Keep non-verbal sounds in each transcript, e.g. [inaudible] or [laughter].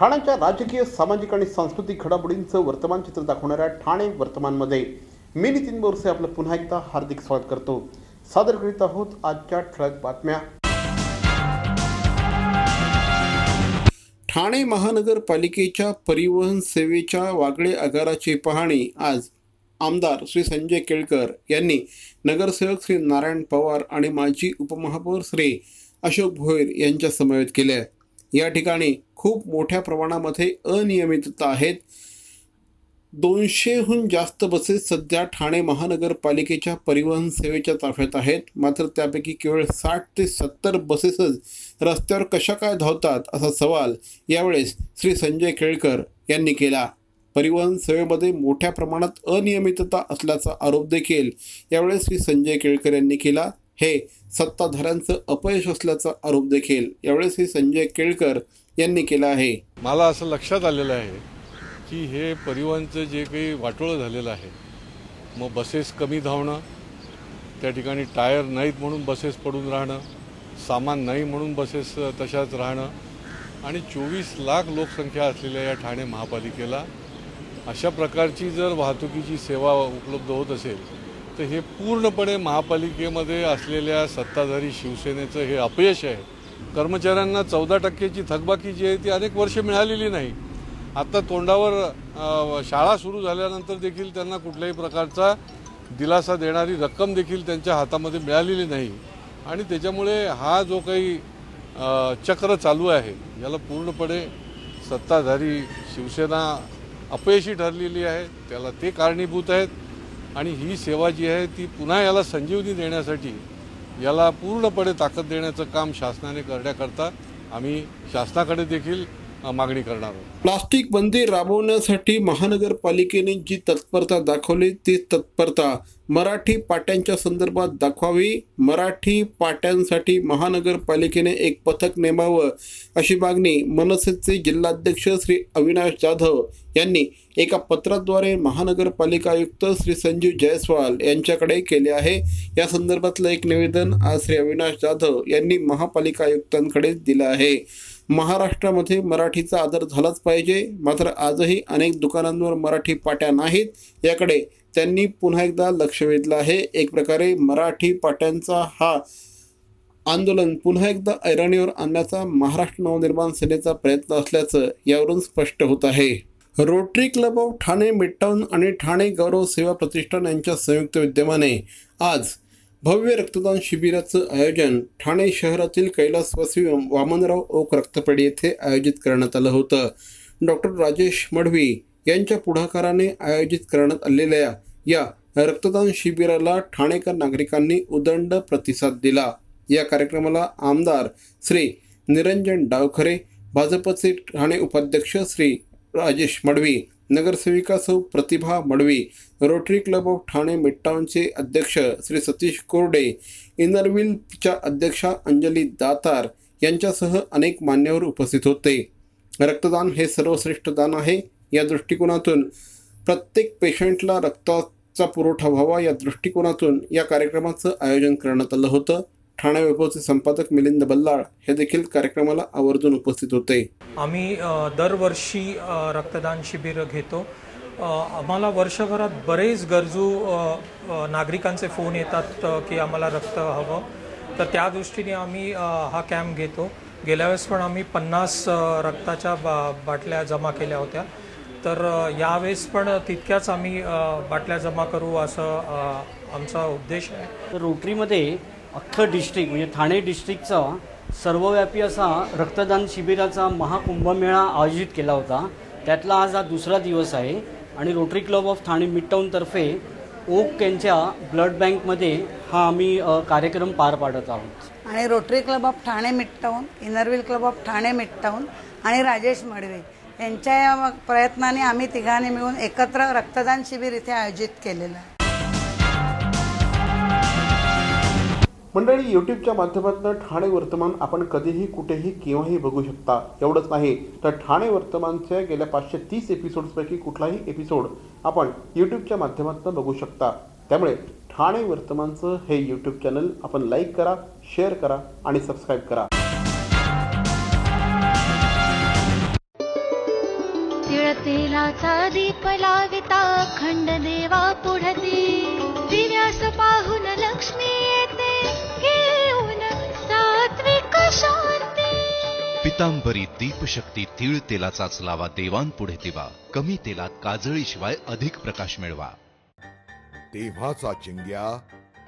ठाण्याच्या राजकीय सामाजिक आणि सांस्कृतिक घडामोडींचं वर्तमान चित्र दाखवणाऱ्या ठाणे वर्तमानमध्ये मी नितीन बोरसे आपलं पुन्हा एकदा हार्दिक स्वागत करतो. सादर करीत आहोत आजच्या ठळक बातम्या. ठाणे महानगरपालिकेच्या परिवहन सेवेच्या वागळे आगाराची पाहणी आज आमदार श्री संजय केळकर यांनी नगरसेवक श्री नारायण पवार आणि माजी उपमहापौर श्री अशोक भोईर यांच्या समवेत केल्या या ठिकाणी खूप मोठ्या प्रमाणामध्ये अनियमितता आहेत. दोनशेहून जास्त बसेस सध्या ठाणे महानगरपालिकेच्या परिवहन सेवेच्या ताफ्यात आहेत. मात्र त्यापैकी केवळ साठ ते सत्तर बसेसच रस्त्यावर कशा काय धावतात असा सवाल यावेळेस श्री संजय केळकर यांनी केला. परिवहन सेवेमध्ये मोठ्या प्रमाणात अनियमितता असल्याचा आरोप देखील यावेळेस श्री संजय केळकर यांनी केला. हे सत्ताधाऱ्यांचं अपयश असल्याचा आरोप देखील यावेळेस हे संजय केळकर यांनी केला आहे. मला असं लक्षात आलेलं आहे की हे परिवहनचं जे काही वाटोळं झालेलं आहे मग बसेस कमी धावणं त्या ठिकाणी टायर नाहीत म्हणून बसेस पडून राहणं सामान नाही म्हणून बसेस तशाच राहणं आणि चोवीस लाख लोकसंख्या असलेल्या या ठाणे महापालिकेला अशा प्रकारची जर वाहतुकीची सेवा उपलब्ध होत असेल तर हे पूर्णपणे महापालिकेमध्ये असलेल्या सत्ताधारी शिवसेनेचं हे अपयश आहे. कर्मचाऱ्यांना चौदा टक्क्याची थकबाकी जी आहे ती अनेक वर्ष मिळालेली नाही. आता तोंडावर शाळा सुरू झाल्यानंतर देखील त्यांना कुठल्याही प्रकारचा दिलासा देणारी रक्कम देखील त्यांच्या हातामध्ये मिळालेली नाही. आणि त्याच्यामुळे हा जो काही चक्र चालू आहे याला पूर्णपणे सत्ताधारी शिवसेना अपयशी ठरलेली आहे. त्याला ते कारणीभूत आहेत. आणि ही सेवा जी आहे ती पुन्हा याला संजीवनी देण्यासाठी याला पूर्णपणे ताकद देण्याचं काम शासनाने करण्याकरता आम्ही शासनाकडे देखील मागणी करणार आहोत. प्लास्टिक बंदी राबवण्यासाठी महानगरपालिकेने जी तत्परता दाखवली ती तत्परता मराठी पाट्यांच्या संदर्भात दाखवावी. मराठी पाट्यांसाठी महानगरपालिकेने एक पथक नेमावं अशी मागणी मनसेचे जिल्हाध्यक्ष श्री अविनाश जाधव यांनी एका पत्राद्वारे महानगरपालिका आयुक्त श्री संजीव जयस्वाल यांच्याकडे केले आहे. या संदर्भातलं एक निवेदन आज श्री अविनाश जाधव यांनी महापालिका आयुक्तांकडे दिलं आहे. महाराष्ट्रामध्ये मराठीचा आदर झालाच पाहिजे. मात्र आजही अनेक दुकानांवर मराठी पाट्या नाहीत. याकडे त्यांनी पुन्हा एकदा लक्ष वेधलं आहे. एक प्रकारे मराठी पाट्यांचा हा आंदोलन पुन्हा एकदा ऐरणीवर आणण्याचा महाराष्ट्र नवनिर्माण सेनेचा प्रयत्न असल्याचं यावरून स्पष्ट होत आहे. Rotary club of Thane Midtown आणि ठाणे गौरव सेवा प्रतिष्ठान यांच्या संयुक्त विद्यमाने आज भव्य रक्तदान शिबिराचं आयोजन ठाणे शहरातील कैलासवासी वामनराव ओक रक्तपेढी येथे आयोजित करण्यात आलं होतं. डॉक्टर राजेश मढवी यांच्या पुढाकाराने आयोजित करण्यात आलेल्या या रक्तदान शिबिराला ठाणेकर नागरिकांनी उदंड प्रतिसाद दिला. या कार्यक्रमाला आमदार श्री निरंजन डावखरे भाजपचे ठाणे उपाध्यक्ष श्री राजेश मडवी नगरसेविका सौ Pratibha Madvi Rotary club of Thane मिडटाऊनचे अध्यक्ष श्री सतीश कोरडे इनरविलच्या अध्यक्षा अंजली दातार यांच्यासह अनेक मान्यवर उपस्थित होते. रक्तदान हे सर्वश्रेष्ठ दान आहे. या दृष्टिकोनातून प्रत्येक पेशंटला रक्ताचा पुरवठा व्हावा या दृष्टिकोनातून या कार्यक्रमाचं आयोजन करण्यात आलं होतं. ठाणे वैभवचे संपादक मिलिंद बल्लाळ हे देखील कार्यक्रमाला आवर्जून उपस्थित होते. आम्ही दरवर्षी रक्तदान शिबिर घेतो. आम्हाला वर्षभरात बरेच गरजू नागरिकांचे फोन येतात की आम्हाला रक्त हवं. तर त्या दृष्टीने आम्ही हा कॅम्प घेतो. गेल्या वेळेस पण आम्ही पन्नास रक्ताच्या बा बाटल्या जमा केल्या होत्या. तर यावेळेस पण तितक्याच आम्ही बाटल्या जमा करू असं आमचा उद्देश आहे. तर रोटरीमध्ये अख्खं डिस्ट्रिक्ट म्हणजे ठाणे डिस्ट्रिक्टचा सर्वव्यापी असा रक्तदान शिबिराचा महाकुंभमेळा आयोजित केला होता. त्यातला आज हा दुसरा दिवस आहे. आणि रोटरी क्लब ऑफ ठाणे मिडटाऊनतर्फे ओक यांच्या ब्लड बँकमध्ये हा आम्ही कार्यक्रम पार पाडत आहोत. आणि Rotary club of Thane Midtown inner wheel club of Thane Midtown आणि राजेश मडवे यांच्या या प्रयत्नाने आम्ही तिघांनी मिळून एकत्र रक्तदान शिबिर इथे आयोजित केलेलं आहे. मंडळी यूट्यूबच्या माध्यमातून ठाणे वर्तमान आपण कधीही कुठेही केव्हाही बघू शकता. एवढंच नाही. तर ठाणे वर्तमानच्या गेल्या पाचशे तीस एपिसोड्सपैकी कुठलाही एपिसोड आपण यूट्यूबच्या माध्यमातून बघू शकता. त्यामुळे ठाणे वर्तमानचं हे यूट्यूब चॅनल आपण लाईक करा शेअर करा आणि सबस्क्राईब करा. तेलाचा दीप लाविता खंड देवा पुढती. दिव्यास पाहून लक्ष्मी पितांबरी दीपशक्ती तीळ तेलाचाच लावा देवांपुढे दिवा. कमी तेलात काजळीशिवाय अधिक प्रकाश मिळवा. तेव्हाचा चिंग्या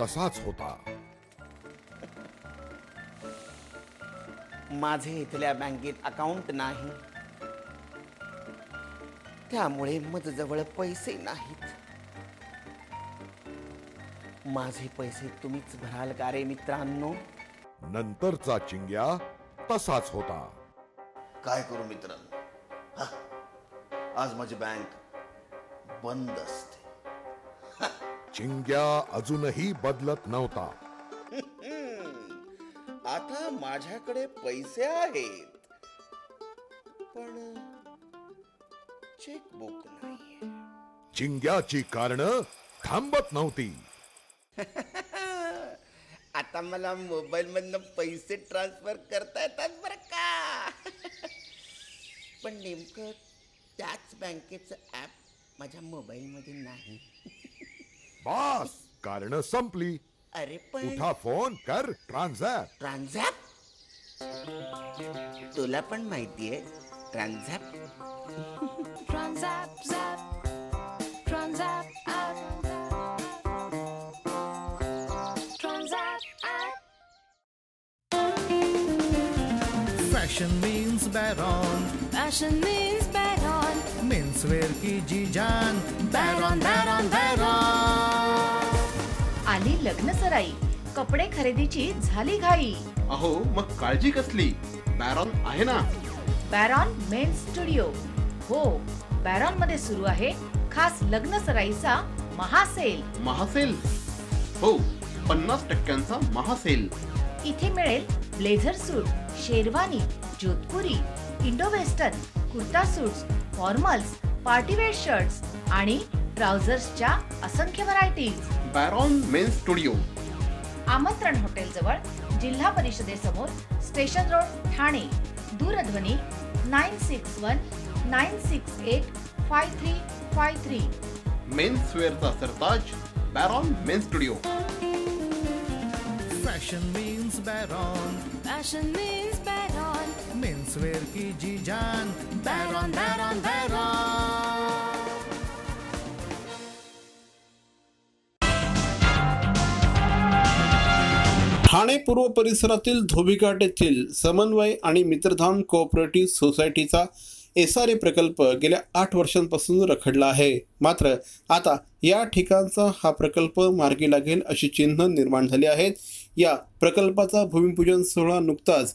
तसाच होता. माझे इथल्या बँकेत अकाउंट नाही. त्यामुळे माझ्याजवळ पैसे नाहीत. माझे पैसे तुम्हीच भराल का रे मित्रांनो? नंतरचा चिंग्या तसाच होता. काय करू मित्रांनो? हा, आज माझी बँक बंद असते. चिंग्या अजूनही बदलत नव्हता. [laughs] आता माझ्याकडे पैसे आहेत. पण चेकबुक नाही चिंग्याची कारण थांबत नव्हती. [laughs] आता मला मोबाईल मधनं पैसे ट्रान्सफर करता येतात बरं का? पण नेमकं त्याच बँकेचं ऍप माझ्या मोबाईल मध्ये नाही. बास कारण संपली. अरे पण उठा फोन कर ट्रान्झॅक्ट ट्रान्झॅक्ट तुला पण माहितीये transact Fashion means bet on. Menswear की जी जान बॅरॉन बॅरॉन बॅरॉन आली लग्न सराई. कपडे खरेदीची झाली घाई. अहो मग काळजी कसली? बॅरॉन आहे ना? बॅरॉन मेन स्टुडिओ हो बॅरॉनमध्ये सुरू आहे खास लग्न सराईचा महासेल. महासेल? हो पन्नास टक्क्यांचा महासेल. इथे मिळेल blazer suit sherwani Jodhpuri Indo western kurta suits formals partywear shirts आणि ट्राउझर्सच्या असंख्य varieties Baron men studio Amantran hotel जवळ जिल्हा परिषदेसमोर स्टेशन रोड ठाणे. दूरध्वनी nine six one nine six eight five three five three men's वेअरचा Sartaj Baron men studio fashion means Baron bet on. Menswear की जी जान। बॅरॉन ठाणे पूर्व परिसरातील धोबीघाट येथील समन्वय आणि मित्रधाम कोऑपरेटिव्ह सोसायटीचा एस आर ए प्रकल्प गेल्या आठ वर्षांपासून रखडला आहे. मात्र आता या ठिकाणचा हा प्रकल्प मार्गी लागेल अशी चिन्ह निर्माण झाली आहेत. या प्रकल्पाचा भूमिपूजन सोहळा नुकताच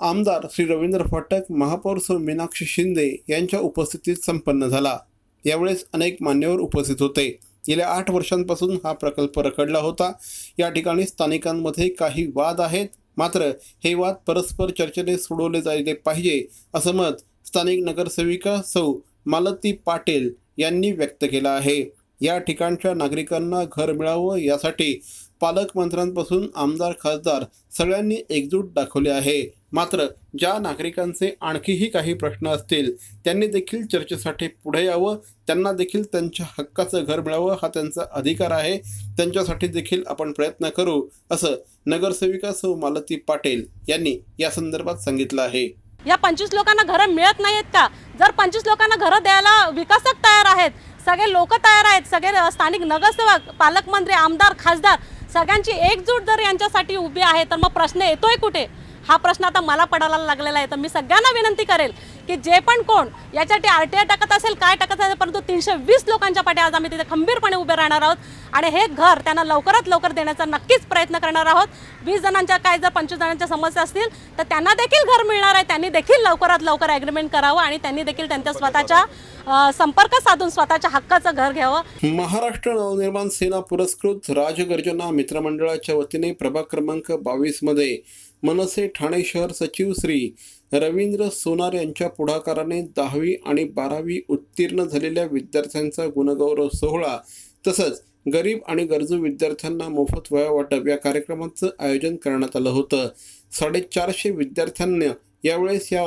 आमदार श्री रवींद्र फाटक महापौर सौ मीनाक्षी शिंदे यांच्या उपस्थितीत संपन्न झाला. यावेळेस अनेक मान्यवर उपस्थित होते. गेल्या आठ वर्षांपासून हा प्रकल्प रखडला होता. या ठिकाणी स्थानिकांमध्ये काही वाद आहेत. मात्र हे वाद परस्पर चर्चेने सोडवले जायले पाहिजे असं मत स्थानिक नगरसेविका सौ मालती पाटील यांनी व्यक्त केलं आहे. या ठिकाणच्या नागरिकांना घर मिळावं यासाठी पालकमंत्र्यांपासून आमदार खासदार सगळ्यांनी एकजूट दाखवली आहे. मात्र ज्या नागरिकांचे आणखीही काही प्रश्न असतील त्यांनी देखील चर्चेसाठी पुढे यावं. त्यांना देखील त्यांच्या हक्काचं घर मिळावं हा त्यांचा अधिकार आहे. त्यांच्यासाठी देखील आपण प्रयत्न करू असं नगरसेविका सौ मालती पाटील यांनी या संदर्भात सांगितलं आहे. या पंचवीस लोकांना घरं मिळत नाहीत का? जर पंचवीस लोकांना घरं द्यायला विकासक तयार आहेत सगळे लोक तयार आहेत सगळे स्थानिक नगरसेवक पालकमंत्री आमदार खासदार सगळ्यांची एकजूट जर यांच्यासाठी उभी आहे तर मग प्रश्न येतोय कुठे? हा प्रश्न आता मला पडायला लागलेला आहे. तर मी सगळ्यांना विनंती करेल की जे पण कोण याच्यासाठी आर टी आय टाकत असेल काय टाकत असेल परंतु तीनशे वीस लोकांच्या पाठी आज आम्ही तिथे खंबीरपणे उभे राहणार आहोत. आणि हे घर त्यांना लवकरात लवकर देण्याचा नक्कीच प्रयत्न करणार आहोत. वीस जणांच्या काय जर पंचवीस जणांच्या समस्या असतील तर त्यांना देखील घर मिळणार आहे. त्यांनी देखील लवकरात लवकर ॲग्रीमेंट करावं आणि त्यांनी देखील त्यांच्या स्वतःच्या संपर्क साधून स्वतःच्या हक्काचं घर घ्यावं. महाराष्ट्र नवनिर्माण सेना पुरस्कृत राजगर्जना मित्रमंडळाच्या वतीने प्रभाग क्रमांक बावीसमध्ये मनसे ठाणे शहर सचिव श्री रवींद्र सोनार यांच्या पुढाकाराने दहावी आणि बारावी उत्तीर्ण झालेल्या विद्यार्थ्यांचा गुणगौरव सोहळा तसंच गरीब आणि गरजू विद्यार्थ्यांना मोफत वया वाटप या कार्यक्रमाचं आयोजन करण्यात आलं होतं. साडेचारशे विद्यार्थ्यांना यावेळेस या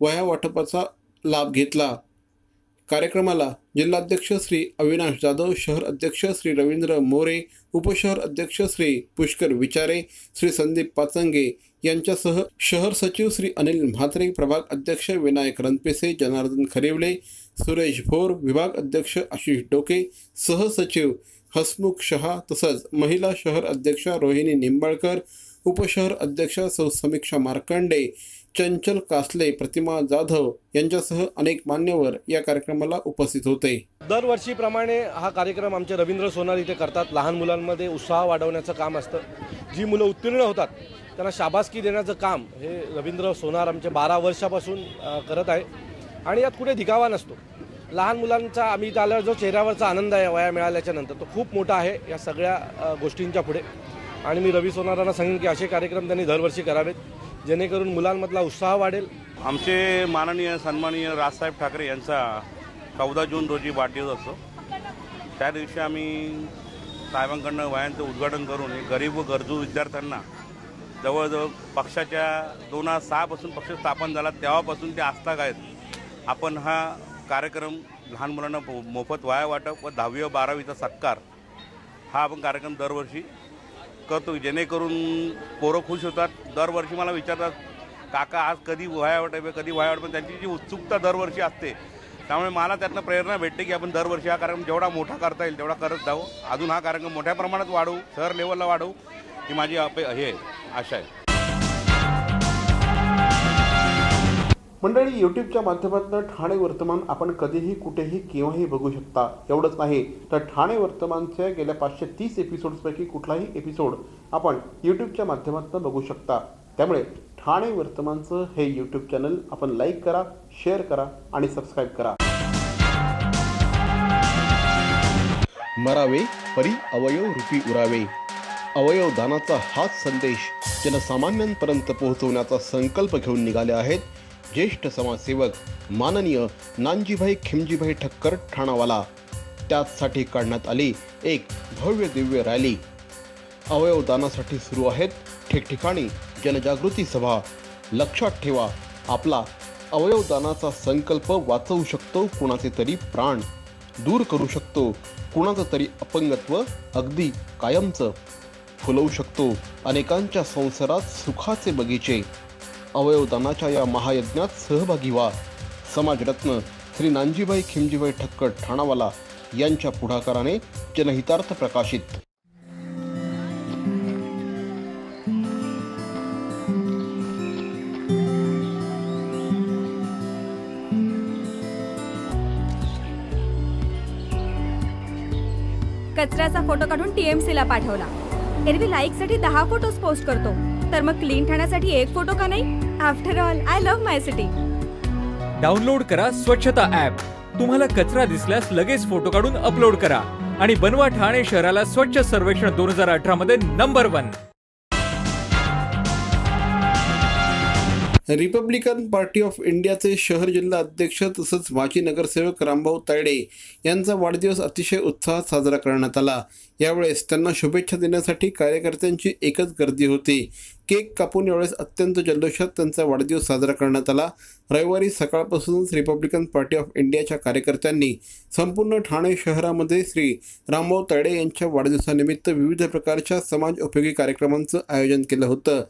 वया वाटपाचा लाभ घेतला. कार्यक्रमाला जिल्हाध्यक्ष श्री अविनाश जाधव शहर अध्यक्ष श्री रवींद्र मोरे उपशहर अध्यक्ष श्री पुष्कर विचारे श्री संदीप पाचंगे यांच्यासह शहर सचिव श्री अनिल म्हात्रे प्रभाग अध्यक्ष विनायक रणपिसे जनार्दन खरेवले सुरेश भोर विभाग अध्यक्ष आशिष डोके सहसचिव हसमुख शहा तसंच महिला शहर अध्यक्षा रोहिणी निंबाळकर उपशहर अध्यक्षा सौ समीक्षा मार्कंडे चंचल कासले प्रतिमा जाधव यांच्यासह अनेक मान्यवर या कार्यक्रमाला उपस्थित होते. दरवर्षीप्रमाणे हा कार्यक्रम आमचे रवींद्र सोनार इथे करतात. लहान मुलांमध्ये उत्साह वाढवण्याचं काम असतं. जी मुलं उत्तीर्ण होतात त्यांना शाबासकी देण्याचं काम हे रवींद्र सोनार आमचे बारा वर्षापासून करत आहे. आणि यात कुठे धिकावा नसतो. लहान मुलांचा आम्ही त्याला जो चेहऱ्यावरचा आनंद आहे वया मिळाल्याच्या नंतर तो खूप मोठा आहे या सगळ्या गोष्टींच्या पुढे. आणि मी रवी सोनारांना सांगेन की असे कार्यक्रम त्यांनी दरवर्षी करावेत. जेणेकरून मुलांमधला उत्साह वाढेल. आमचे माननीय सन्माननीय राजसाहेब ठाकरे यांचा चौदा जून रोजी वाढदिवस असतो. त्या दिवशी आम्ही साहेबांकडनं वयांचं उद्घाटन करून गरीब व गरजू विद्यार्थ्यांना जवळजवळ पक्षाच्या दोन हजार सहापासून पक्ष स्थापन झाला तेव्हापासून ते आस्थाक आहेत. आपण हा कार्यक्रम लहान मुलांना मो- मोफत वाया वाटप व दहावी व बारावीचा सत्कार हा आपण कार्यक्रम दरवर्षी करतो जेणेकरून पोरं खुश होतात. दरवर्षी मला विचारतात काका आज कधी वया वाटप कधी वया वाटप त्यांची जी उत्सुकता दरवर्षी असते. त्यामुळे मला त्यातनं प्रेरणा भेटते की आपण दरवर्षी हा कार्यक्रम जेवढा मोठा करता येईल तेवढा करत जाऊ अजून हा कार्यक्रम मोठ्या प्रमाणात वाढवू शहर लेवलला वाढवू ही माझी अपे हे आहे, आशा आहे. मंडळी यूट्यूबच्या माध्यमातून ठाणे वर्तमान आपण कधीही कुठेही केव्हाही बघू शकता. एवढंच नाही तर ठाणे वर्तमानच्या गेल्या पाचशे तीस एपिसोड्सपैकी कुठलाही एपिसोड आपण यूट्यूबच्या माध्यमातून बघू शकता. त्यामुळे ठाणे वर्तमानचं हे यूट्यूब चॅनल आपण लाईक करा शेअर करा आणि सबस्क्राईब करा. मरावे परी अवयव रूपी उरावे. अवयव दानाचा हाच संदेश जनसामान्यांपर्यंत पोहोचवण्याचा संकल्प घेऊन निघाले आहेत ज्येष्ठ समाजसेवक माननीय नानजीभाई खिमजीभाई ठक्कर ठाणावाला. त्याचसाठी काढण्यात आली एक भव्य दिव्य रॅली. अवयवदानासाठी सुरू आहेत ठिकठिकाणी जनजागृती सभा. लक्षात ठेवा आपला अवयवदानाचा संकल्प वाचवू शकतो कुणाचे तरी प्राण. दूर करू शकतो कुणाचं तरी अपंगत्व अगदी कायमचं. फुलवू शकतो अनेकांच्या संसारात सुखाचे बगीचे. अवयवदानाच्या या महायज्ञात सहभागी व्हा. समाजरत्न श्री नानजीबाई खिमजीबाई ठक्कर ठाणावाला यांच्या पुढाकाराने जनहितार्थ प्रकाशित. कचऱ्याचा फोटो काढून टीएमसीला पाठवला. एरवी लाईकसाठी दहा फोटोज पोस्ट करतो. तर मग क्लीन ठाण्यासाठी एक फोटो का नाही? After all I love my city download करा स्वच्छता ऍप तुम्हाला कचरा दिसल्यास लगेच फोटो काढून अपलोड करा. आणि बनवा ठाणे शहराला स्वच्छ सर्वेक्षण दोन हजार अठरा मध्ये number one Republican party of इंडियाचे शहर जिल्हा अध्यक्ष तसंच माजी नगरसेवक रामभाऊ तायडे यांचा वाढदिवस अतिशय उत्साहात साजरा करण्यात आला. यावेळेस त्यांना शुभेच्छा देण्यासाठी कार्यकर्त्यांची एकच गर्दी होती. केक कापून यावेळेस अत्यंत जल्लोषात त्यांचा वाढदिवस साजरा करण्यात आला. रविवारी सकाळपासूनच रिपब्लिकन पार्टी ऑफ इंडियाच्या कार्यकर्त्यांनी संपूर्ण ठाणे शहरामध्ये श्री रामभाऊ तायडे यांच्या वाढदिवसानिमित्त विविध प्रकारच्या समाज उपयोगी कार्यक्रमांचं आयोजन केलं होतं.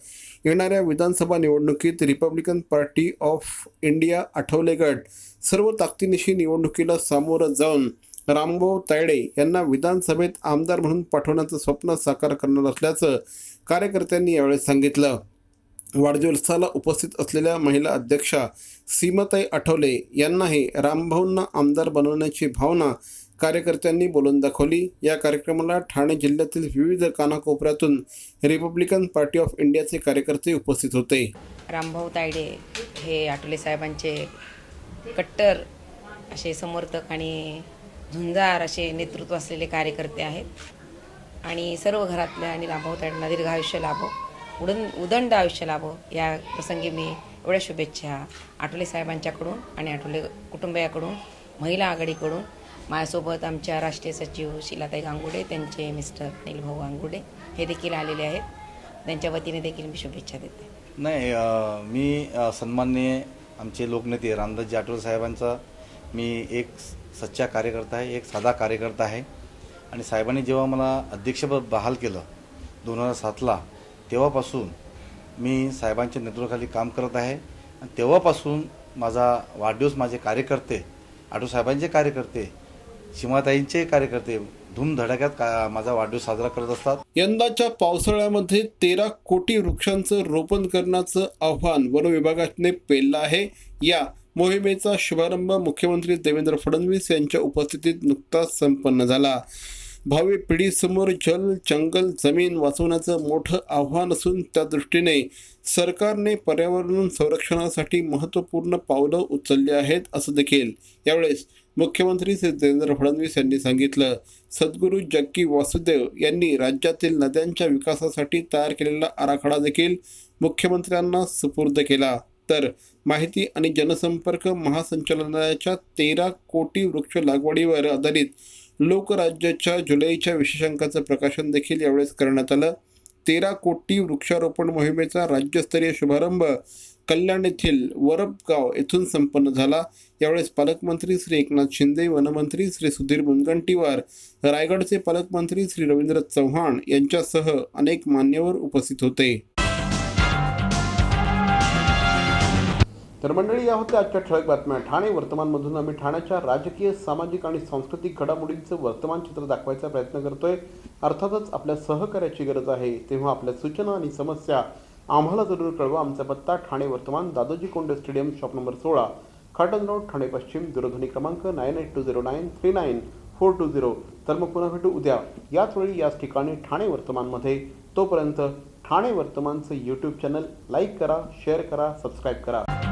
येणाऱ्या विधानसभा निवडणुकीत Republican party of India Athawale गट सर्व ताकदीनिशी निवडणुकीला सामोरं जाऊन रामभाऊ तायडे यांना विधानसभेत आमदार म्हणून पाठवण्याचं स्वप्न साकार करणार असल्याचं कार्यकर्त्यांनी यावेळी सांगितलं. वाढदिवसाला उपस्थित असलेल्या महिला अध्यक्षा सीमाताई आठवले यांनाही रामभाऊंना आमदार बनवण्याची भावना कार्यकर्त्यांनी बोलून दाखवली. या कार्यक्रमाला ठाणे जिल्ह्यातील विविध कानाकोपऱ्यातून रिपब्लिकन पार्टी ऑफ इंडियाचे कार्यकर्ते उपस्थित होते. रामभाऊ तायडे हे आठवले साहेबांचे कट्टर असे समर्थक आणि झुंजार असे नेतृत्व असलेले कार्यकर्ते आहेत. आणि सर्व घरातल्या आणि रामभाऊ तायडेंना दीर्घ आयुष्य लाभो उदन उदंड आयुष्य लाभो या प्रसंगी मी एवढ्या शुभेच्छा आठवले साहेबांच्याकडून आणि आठवले कुटुंबियाकडून महिला आघाडीकडून माझ्यासोबत आमच्या राष्ट्रीय सचिव शिलाताई गांगुडे त्यांचे मिस्टर निलभाऊ गांगुडे हे देखील आलेले आहेत. त्यांच्या वतीने देखील मी शुभेच्छा देते. नाही मी सन्माननीय आमचे लोकनेते रामदास आठवले साहेबांचा मी एक सच्चा कार्यकर्ता आहे एक साधा कार्यकर्ता आहे. आणि साहेबांनी जेव्हा मला अध्यक्षपद बहाल केलं दोन हजार सातला तेव्हापासून मी साहेबांच्या नेतृत्वाखाली काम करत आहे. आणि तेव्हापासून माझा वाढदिवस माझे कार्यकर्ते आठू साहेबांचे कार्यकर्ते सीमाताईंचे कार्यकर्ते धूमधडाक्यात का माझा वाढदिवस साजरा करत असतात? यंदाच्या पावसाळ्यामध्ये तेरा कोटी वृक्षांचं रोपण करण्याचं आव्हान वन विभागाने पेललं आहे. या मोहिमेचा शुभारंभ मुख्यमंत्री देवेंद्र फडणवीस यांच्या उपस्थितीत नुकताच संपन्न झाला. भावी पिढीसमोर जल जंगल जमीन वाचवण्याचं मोठं आव्हान असून त्या दृष्टीने सरकारने पर्यावरण संरक्षणासाठी महत्त्वपूर्ण पावलं उचलली आहेत असं देखील यावेळेस मुख्यमंत्री श्री देवेंद्र फडणवीस यांनी सांगितलं सद्गुरू जग्गी वासुदेव यांनी राज्यातील नद्यांच्या विकासासाठी तयार केलेला आराखडा देखील मुख्यमंत्र्यांना सुपूर्द केला. तर माहिती आणि जनसंपर्क महासंचालनालयाच्या तेरा कोटी वृक्ष लागवडीवर आधारित लोकराज्याच्या जुलैच्या विशेषांकाचं प्रकाशन देखील यावेळेस करण्यात आलं. तेरा कोटी वृक्षारोपण मोहिमेचा राज्यस्तरीय शुभारंभ कल्याण येथील वरपगाव येथून संपन्न झाला. यावेळेस पालकमंत्री श्री एकनाथ शिंदे वनमंत्री श्री सुधीर मुनगंटीवार रायगडचे पालकमंत्री श्री रवींद्र चव्हाण यांच्यासह अनेक मान्यवर उपस्थित होते. तर मंडळी या होत्या आजच्या ठळक बातम्या. ठाणे वर्तमानमधून आम्ही ठाण्याच्या राजकीय सामाजिक आणि सांस्कृतिक घडामोडींचं वर्तमान चित्र दाखवायचा प्रयत्न करतोय. अर्थातच आपल्या सहकार्याची गरज आहे. तेव्हा आपल्या सूचना आणि समस्या आम्हाला जरूर कळवा आमचा पत्ता ठाणे वर्तमान Dadoji Konde stadium shop number सोळा. खाटन रोड ठाणे पश्चिम दूरध्वनी क्रमांक nine eight two zero nine three nine four two zero. तर मग पुन्हा भेटू उद्या. याच वेळी याच ठिकाणी ठाणे वर्तमानमध्ये. तोपर्यंत ठाणे वर्तमानचं यूट्यूब चॅनल लाईक करा शेअर करा सबस्क्राईब करा.